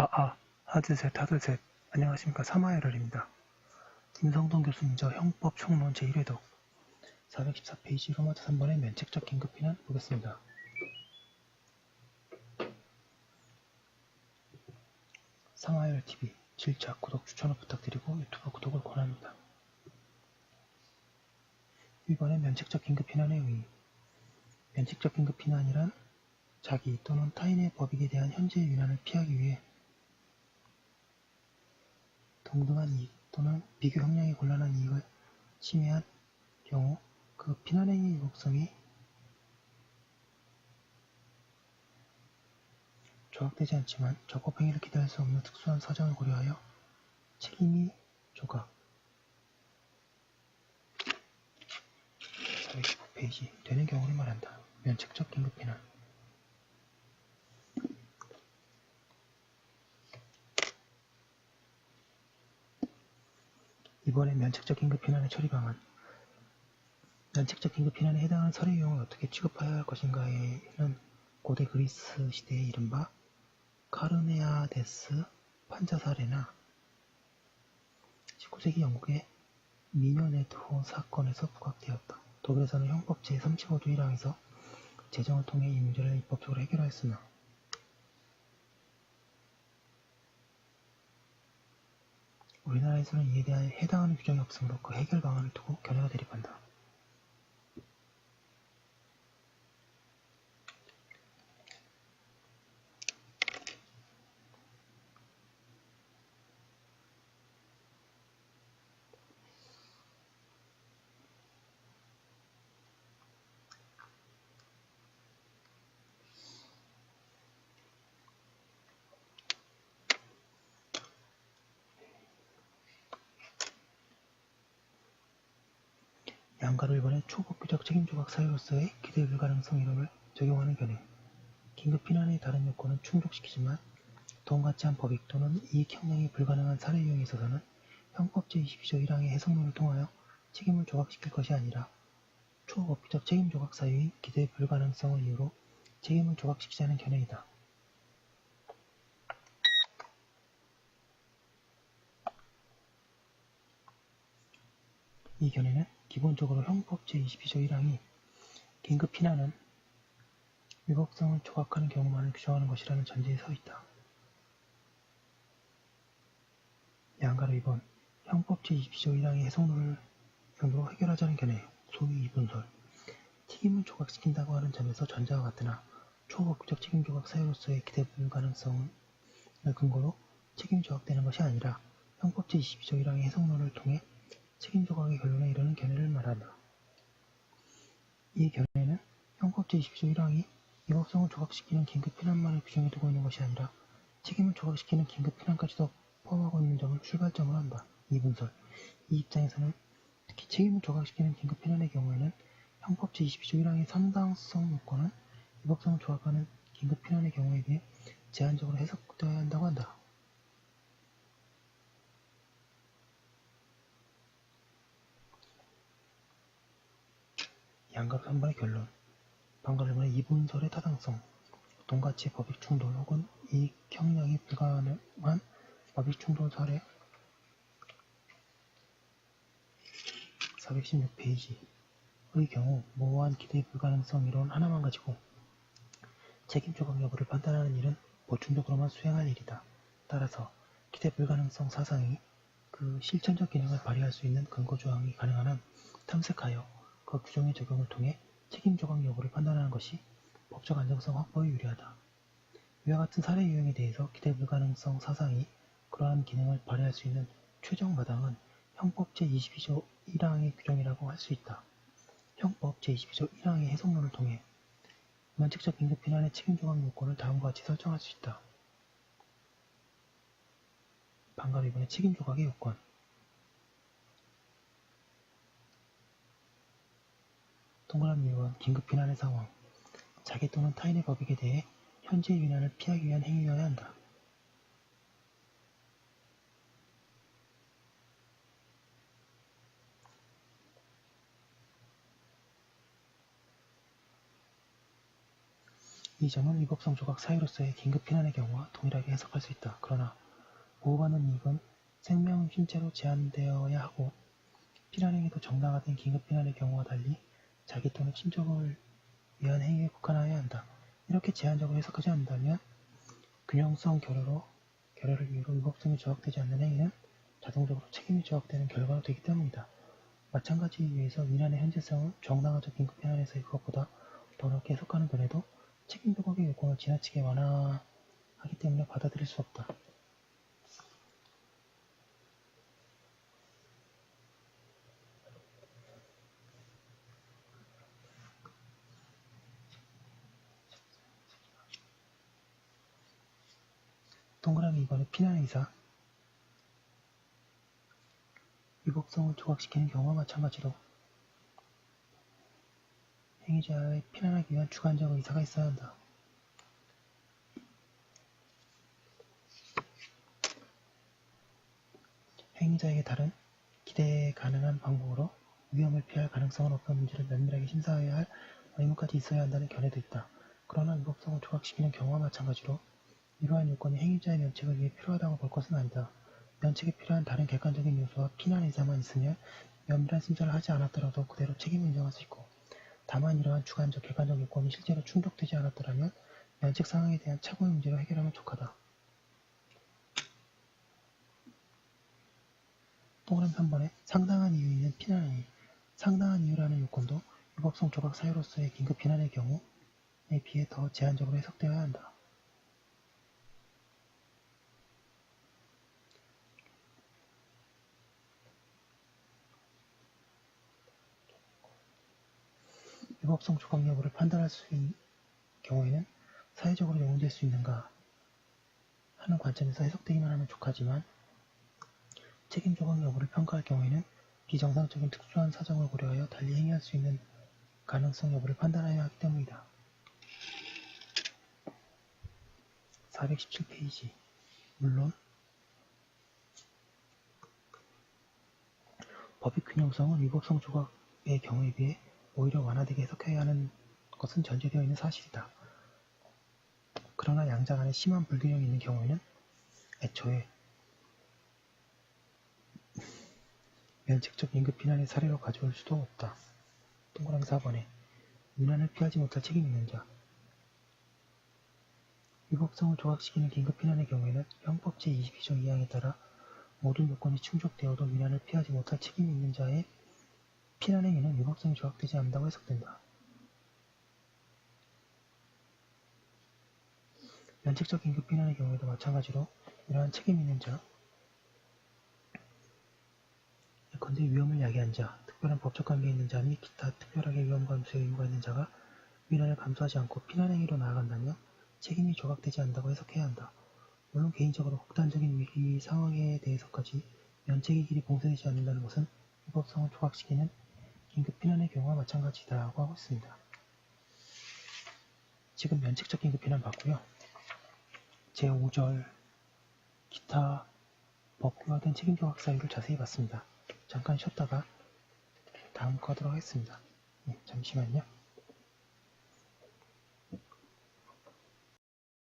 아, 아, 하드셋, 하드셋. 안녕하십니까. 사마에럴입니다. 김성동 교수님 저 형법 총론 제1회독 414페이지 로마트 3번의 면책적 긴급피난 보겠습니다. 사마에럴 TV 질차 구독 추천을 부탁드리고 유튜브 구독을 권합니다. 1번의 면책적 긴급피난의 의의 면책적 긴급피난이란 자기 또는 타인의 법익에 대한 현재의 위난을 피하기 위해 동등한 이익 또는 비교 형량이 곤란한 이익을 침해한 경우 그 피난행위의 유혹성이 조각되지 않지만 적법행위를 기대할 수 없는 특수한 사정을 고려하여 책임이 조각 425페이지 되는 경우를 말한다. 면책적 긴급피난 이번에 면책적 긴급 피난의 처리 방안. 면책적 긴급 피난에 해당하는 서류 유형을 어떻게 취급해야 할 것인가에는 고대 그리스 시대의 이른바 카르네아데스 판자 사례나 19세기 영국의 미녀네트호 사건에서 부각되었다. 독일에서는 형법 제35조 1항에서 재정을 통해 이 문제를 입법적으로 해결하였으나 우리나라에서는 이에 대한 해당하는 규정이 없으므로 그 해결 방안을 두고 견해가 대립한다. 양가로 이번에 초법규적 책임조각 사유로서의 기대 불가능성 이론을 적용하는 견해. 긴급 피난의 다른 요건은 충족시키지만 동같이 한 법익 또는 이익 형량이 불가능한 사례 유형에 있어서는 형법 제22조 1항의 해석론을 통하여 책임을 조각시킬 것이 아니라 초법규적 책임 조각 사유인 기대 불가능성을 이유로 책임을 조각시키자는 견해이다. 이 견해는 기본적으로 형법 제22조 1항이 긴급 피난은 위법성을 조각하는 경우만을 규정하는 것이라는 전제에 서 있다. 양가로 2번 형법 제22조 1항의 해석론을 정도로 해결하자는 견해, 소위 이분설, 책임을 조각시킨다고 하는 점에서 전자와 같으나 초법적 책임 조각 사유로서의 기대 불가능성을 근거로 책임 조각되는 것이 아니라 형법 제22조 1항의 해석론을 통해 책임 조각의 결론에 이르는 견해를 말한다. 이 견해는 형법 제22조 1항이 위법성을 조각시키는 긴급 피난만을 규정해 두고 있는 것이 아니라 책임을 조각시키는 긴급 피난까지도 포함하고 있는 점을 출발점으로 한다. 이 분설. 이 입장에서는 특히 책임을 조각시키는 긴급 피난의 경우에는 형법 제22조 1항의 상당성 요건은 위법성을 조각하는 긴급 피난의 경우에 비해 제한적으로 해석되어야 한다고 한다. 양각 3번의 결론. 방금 전에 이분설의 타당성, 동가치 법익 충돌 혹은 이익 형량이 불가능한 법익 충돌 사례의 416페이지의 경우 모호한 기대 불가능성 이론 하나만 가지고 책임 조각 여부를 판단하는 일은 보충적으로만 수행할 일이다. 따라서 기대 불가능성 사상이 그 실천적 기능을 발휘할 수 있는 근거 조항이 가능한 한 탐색하여 그 규정의 적용을 통해 책임 조각 여부를 판단하는 것이 법적 안정성 확보에 유리하다. 이와 같은 사례 유형에 대해서 기대 불가능성 사상이 그러한 기능을 발휘할 수 있는 최종 마당은 형법 제22조 1항의 규정이라고 할 수 있다. 형법 제22조 1항의 해석론을 통해 면책적 긴급 피난의 책임 조각 요건을 다음과 같이 설정할 수 있다. 방금 이번에 책임 조각의 요건 동그라미 1번 긴급 피난의 상황 자기 또는 타인의 법익에 대해 현재의 위난을 피하기 위한 행위여야 한다. 이 점은 위법성 조각 사유로서의 긴급 피난의 경우와 동일하게 해석할 수 있다. 그러나 보호받는 이익은 생명 신체로 제한되어야 하고 피난행위도 정당화된 긴급 피난의 경우와 달리 자기 또는 친족을 위한 행위에 국한하여야 한다. 이렇게 제한적으로 해석하지 않는다면 균형성 결여로 결여를 이유로 위법성이 조각되지 않는 행위는 자동적으로 책임이 조각되는 결과로 되기 때문이다. 마찬가지 이유에서 위난의 현재성은 정당화적 긴급 피난에서의 그것보다 더 넓게 해석하는 견해도 책임 조각의 요건을 지나치게 완화하기 때문에 받아들일 수 없다. 동그라미 2번의 피난의 이사 위법성을 조각시키는 경우와 마찬가지로 행위자의 피난하기 위한 주관적 의사가 있어야 한다. 행위자에게 다른 기대 가능한 방법으로 위험을 피할 가능성은 없는 문제를 면밀하게 심사해야 할 의무까지 있어야 한다는 견해도 있다. 그러나 위법성을 조각시키는 경우와 마찬가지로 이러한 요건이 행위자의 면책을 위해 필요하다고 볼 것은 아니다. 면책이 필요한 다른 객관적인 요소와 피난 의사만 있으면 면밀한 심사를 하지 않았더라도 그대로 책임을 인정할 수 있고 다만 이러한 주관적 객관적 요건이 실제로 충족되지 않았더라면 면책 상황에 대한 착오의 문제로 해결하면 족하다. 동그라미 3번에 상당한 이유 있는 피난 행위 상당한 이유라는 요건도 위법성 조각 사유로서의 긴급 피난의 경우에 비해 더 제한적으로 해석되어야 한다. 위법성 조각 여부를 판단할 수 있는 경우에는 사회적으로 용인될 수 있는가 하는 관점에서 해석되기만 하면 족하지만 책임 조각 여부를 평가할 경우에는 비정상적인 특수한 사정을 고려하여 달리 행위할 수 있는 가능성 여부를 판단해야 하기 때문이다. 417페이지 물론 법의 균형성은 위법성 조각의 경우에 비해 오히려 완화되게 해석해야 하는 것은 전제되어 있는 사실이다. 그러나 양자 간에 심한 불균형이 있는 경우에는 애초에 면책적 임급 비난의 사례로 가져올 수도 없다. 동그라미 4번에 위난을 피하지 못할 책임 있는 자 위법성을 조각시키는 긴급 피난의 경우에는 형법 제22조 2항에 따라 모든 요건이 충족되어도 위난을 피하지 못할 책임이 있는 자의 피난 행위는 위법성이 조각되지 않는다고 해석된다. 면책적 긴급 피난의 경우에도 마찬가지로 이러한 책임 있는 자, 예컨대 위험을 야기한 자, 특별한 법적 관계 있는 자 및 기타 특별하게 위험 감수의 의무가 있는 자가 위난을 감수하지 않고 피난 행위로 나아간다면 책임이 조각되지 않는다고 해석해야 한다. 물론 개인적으로 극단적인 위기 상황에 대해서까지 면책의 길이 봉쇄되지 않는다는 것은 위법성을 조각시키는 긴급 피난의 경우와 마찬가지다라고 하고 있습니다. 지금 면책적 긴급 피난 봤고요. 제5절 기타 법규화된 책임조 각 사유를 자세히 봤습니다. 잠깐 쉬었다가 다음 거 하도록 하겠습니다. 네, 잠시만요.